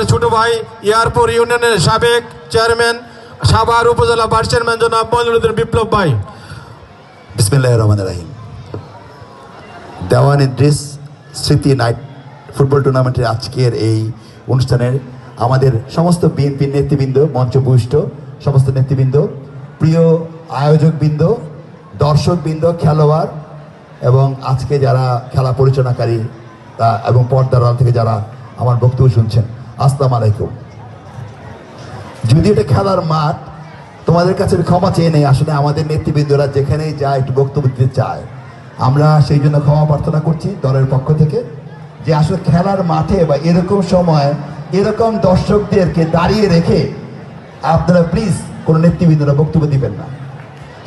আমার ছোট ভাই এয়ারপোর্ট ইউনিয়নের সাবেক চেয়ারম্যান, সাভার উপজেলা ভাইস চেয়ারম্যান জনাব মইনুদ্দিন বিপ্লব ভাই। বিসমিল্লাহ রহমান রাহিম। দেওয়ান ইদ্রিস স্মৃতি নাইট ফুটবল টুর্নামেন্টের আজকের এই অনুষ্ঠানের আমাদের সমস্ত বিএনপি নেতৃবৃন্দ মঞ্চপুষ্ট সমস্ত নেতৃবৃন্দ, প্রিয় আয়োজকবৃন্দ, দর্শকবৃন্দ, খেলোয়াড় এবং আজকে যারা খেলা পরিচালনাকারী এবং পর্দার থেকে যারা আমার বক্তব্য শুনছেন আসসালামু আলাইকুম। যদি এটা খেলার মাঠ, তোমাদের কাছে ক্ষমা চেয়ে নেই, আসলে আমাদের নেতৃবৃন্দরা যেখানেই যায়, একটু বক্তব্য দিতে চায়। আমরা সেই জন্য ক্ষমা প্রার্থনা করছি দলের পক্ষ থেকে যে আসলে খেলার মাঠে বা এরকম সময়, এরকম দর্শকদেরকে দাঁড়িয়ে রেখে আপনারা প্লিজ কোনো নেতৃবৃন্দরা বক্তব্য দিবেন না।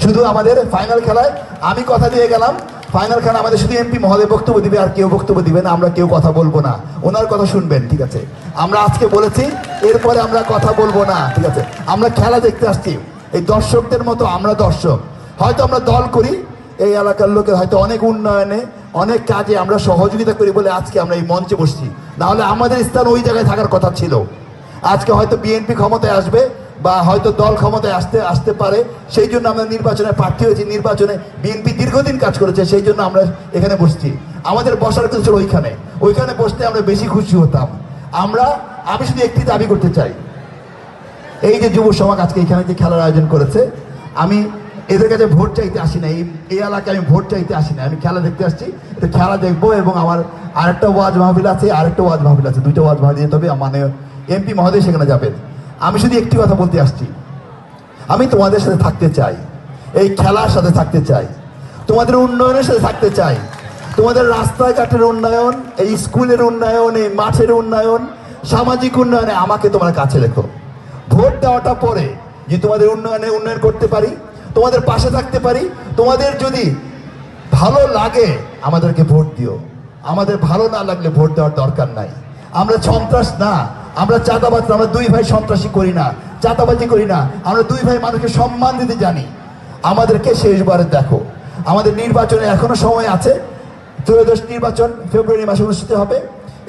শুধু আমাদের ফাইনাল খেলায় আমি কথা দিয়ে গেলাম। ফাইনাল খেলা আমাদের শুধু এমপি মহোদয় বক্তব্য দিবে আর কেউ বক্তব্য দিবে না, আমরা কেউ কথা বলব না। ওনার কথা শুনবেন, ঠিক আছে? আমরা আজকে বলেছি, এরপরে আমরা কথা বলব না, ঠিক আছে? আমরা খেলা দেখতে আসছি। এই দর্শকদের মতো আমরা দর্শক। হয়তো আমরা দল করি, এই এলাকার লোকের হয়তো অনেক উন্নয়নে, অনেক কাজে আমরা সহযোগিতা করি বলে আজকে আমরা এই মঞ্চে বসছি। নাহলে আমাদের স্থান ওই জায়গায় থাকার কথা ছিল। আজকে হয়তো বিএনপি ক্ষমতায় আসবে বা হয়তো দল ক্ষমতায় আসতে আসতে পারে, সেই জন্য আমরা নির্বাচনে প্রার্থী হয়েছি, নির্বাচনে বিএনপি দীর্ঘদিন কাজ করেছে, সেই জন্য আমরা এখানে বসছি। আমাদের বসার কিছু ছিল ওইখানে। ওইখানে বসতে আমরা বেশি খুশি হতাম। আমরা, আমি শুধু একটি দাবি করতে চাই। এই যে যুব সমাজ আজকে এখানে যে খেলার আয়োজন করেছে, আমি এদের কাছে ভোট চাইতে আসি না এই এলাকায় আমি ভোট চাইতে আসি না আমি খেলা দেখতে আসছি, তো খেলা দেখব এবং আমার আরেকটা ওয়াজ মাহফিল আছে, আরেকটা ওয়াজ মাহফিল আছে। দুইটা ওয়াজ মাহফিল তবে মানে এমপি মহোদয় সেখানে যাবেন। আমি শুধু একটি কথা বলতে আসছি। আমি তোমাদের সাথে থাকতে চাই। এই খেলার সাথে থাকতে চাই। তোমাদের উন্নয়নের সাথে থাকতে চাই। তোমাদের রাস্তাঘাটের উন্নয়ন, এই স্কুলের উন্নয়ন, এই মাঠের উন্নয়ন, সামাজিক উন্নয়নে আমাকে তোমার কাছে রেখো। ভোট দেওয়াটা পরে যে তোমাদের উন্নয়নে উন্নয়ন করতে পারি, তোমাদের পাশে থাকতে পারি, তোমাদের যদি ভালো লাগে, আমাদেরকে ভোট দিও। আমাদের ভালো না লাগলে ভোট দেওয়ার দরকার নাই। আমরা সন্ত্রাস না আমরা চাঁদাবাজ, আমরা দুই ভাই সন্ত্রাসী করি না, চাঁদাবাজি করি না, আমরা দুই ভাই মানুষকে সম্মান দিতে জানি। আমাদেরকে শেষবারে দেখো। আমাদের নির্বাচনে এখনও সময় আছে। ত্রয়োদশ নির্বাচন ফেব্রুয়ারি মাসে অনুষ্ঠিত হবে।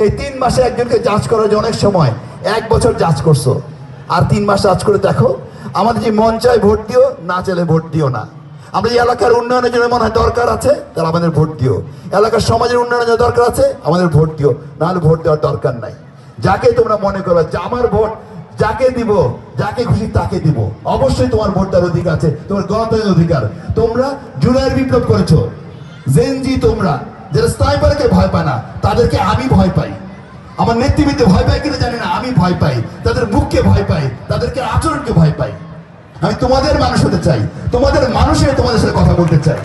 এই তিন মাসে একজনকে যাচ করার জন্য অনেক সময়, এক বছর যাচ করছ। আর তিন মাস যাচ করে দেখো, আমাদের যে মন চায় ভোট দিও, না চাইলে ভোট দিও না। আমরা যে এলাকার উন্নয়নের জন্য মনে হয় দরকার আছে, তাহলে আমাদের ভোট দিও। এলাকার সমাজের উন্নয়নের জন্য দরকার আছে, আমাদের ভোট দিও। নাহলে ভোট দেওয়ার দরকার নাই। যাকে তোমরা মনে করো আমার ভোট, যাকে দিব, যাকে খুশি তাকে দিব। অবশ্যই তোমার ভোট দেওয়ার অধিকার আছে, তোমার গণতন্ত্রের অধিকার। তোমরা জুলাইয়ের বিপ্লব করেছ। জেনজি তোমরা, যারা স্নাইপারকে ভয় পায় না, তাদেরকে আমি ভয় পাই। আমার নেতৃবৃন্দ ভয় পায় কিনা জানি না, আমি ভয় পাই। তাদের মুখকে ভয় পাই, তাদেরকে আচরণকে ভয় পাই। আমি তোমাদের মানুষ হতে চাই, তোমাদের মানুষের তোমাদের সাথে কথা বলতে চাই।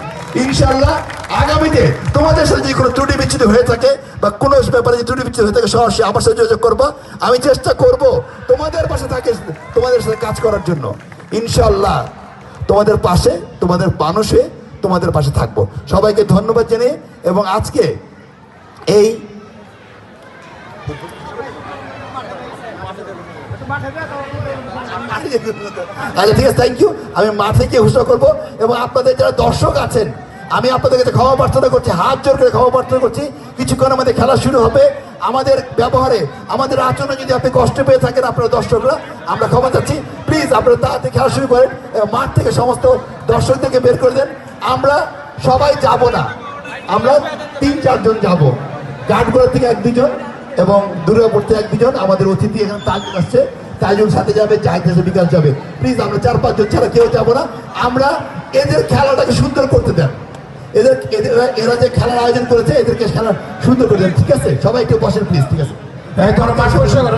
ইনশাল্লাহ আগামীতে তোমাদের সাথে যদি কোনো ত্রুটি বিচ্ছুতি হয়ে থাকে বা কোনো ব্যাপারে যদি ত্রুটি বিচ্ছুতি হয়ে থাকে, সরাসরি আমার সাথে যোগাযোগ করব। আমি চেষ্টা করব তোমাদের পাশে থাকে, তোমাদের সাথে কাজ করার জন্য। ইনশাল্লাহ তোমাদের পাশে, তোমাদের মানুষে তোমাদের পাশে থাকব। সবাইকে ধন্যবাদ জানিয়ে এবং আজকে এই আচ্ছা ঠিক আছে থ্যাংক ইউ আমি মাঠে গিয়ে ঘোষণা করব এবং আপনাদের যারা দর্শক আছেন, আমি আপনাদের কাছে ক্ষমা প্রার্থনা করছি, হাত জোর করে ক্ষমা প্রার্থনা করছি। কিছুক্ষণ আমাদের খেলা শুরু হবে। আমাদের ব্যবহারে, আমাদের আচরণে যদি আপনি কষ্ট পেয়ে থাকেন আপনারা দর্শকরা, আমরা ক্ষমা চাচ্ছি। প্লিজ আপনারা তাড়াতাড়ি খেলা শুরু করেন মাঠ থেকে সমস্ত দর্শকদেরকে বের করে দেন। আমরা সবাই যাব না। আমরা তিন, চারজন যাব। গার্ডগুলোর থেকে এক, দুজন। এবং দূরবর্তী একজন আমাদের অতিথি এখানে তাজুল আসছে। তাজুর সাথে যাবে যাইতেছে বিকাশ যাবে। প্লিজ আমরা চার পাঁচজন ছাড়া কেউ যাব না। আমরা এদের খেলাটাকে সুন্দর করতে দেন এদের এদের এরা যে খেলার আয়োজন করেছে, এদেরকে খেলা সুন্দর করে দেন ঠিক আছে? সবাই একটু বসেন প্লিজ ঠিক আছে?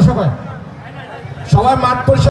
সবাই। সবাই মাঠ পরিষ্কার